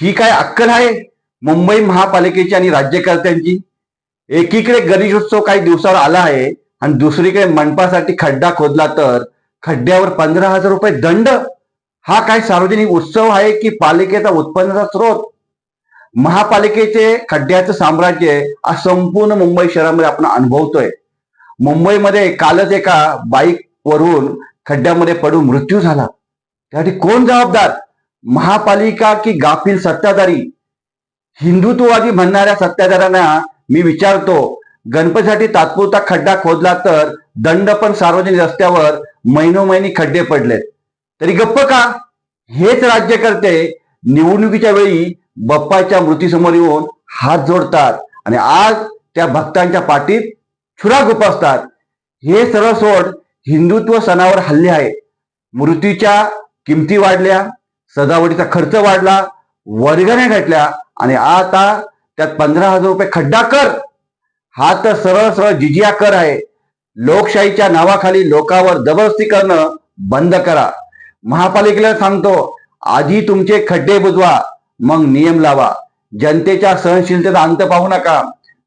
ही काय अक्कल आहे? मुंबई महापालिकेची आणि राज्यकर्त्यांची? एकीकडे गणेशोत्सव काही दिवसावर आला आहे आणि दुसरीकडे मंडपासाठी खड्डा खोदला तर खड्ड्यावर पंधरा हजार रुपये दंड? हा काय सार्वजनिक उत्सव आहे की पालिकेचा उत्पन्नाचा स्रोत? महापालिकेचे खड्ड्याचं साम्राज्य आज संपूर्ण मुंबई शहरामध्ये आपण अनुभवतोय. मुंबईमध्ये कालच एका बाईक वरून खड्ड्यामध्ये पडून मृत्यू झाला. त्यासाठी कोण जबाबदार? महापालिका की गाफील सत्ताधारी हिंदुत्ववादी म्हणणाऱ्या सत्ताधाऱ्यांना मी विचारतो गणपतीसाठी तात्पुरता खड्डा खोदला तर दंड पण सार्वजनिक रस्त्यावर महिनोमहिनी खड्डे पडलेत. तरी गप्प का? हेच राज्यकर्ते निवडणुकीच्या वेळी बप्पाच्या मृत्यूसमोर येऊन हात जोडतात आणि आज त्या भक्तांच्या पाठीत छुरा गुपासतात हे सरळ सोड हिंदुत्व सणावर हल्ले आहे मृत्यूच्या किमती वाढल्या सजावटीचा खर्च वाढला वर्गण्या घटल्या आणि आता त्यात पंधरा हजार रुपये खड्डा कर. हा तर सरळ सरळ जिजिया कर आहे. लोकशाहीच्या नावाखाली लोकांवर जबरदस्ती करणं बंद करा. महापालिकेला सांगतो आधी तुमचे खड्डे बुजवा मग नियम लावा. जनतेच्या सहनशीलतेचा अंत पाहू नका.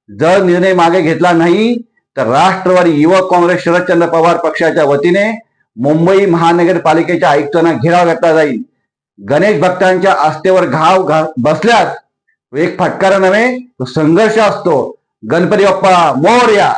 जर निर्णय मागे घेतला नाही तर राष्ट्रवादी युवक काँग्रेस शरदचंद्र पवार पक्षाच्या वतीने मुंबई महानगरपालिकेच्या आयुक्तांना घेराव घातला जाईल. गणेश भक्तांच्या आस्थेवर घाव घा बसल्यास एक फटकारा नव्हे तो संघर्ष असतो. गणपती बाप्पा मोर्या.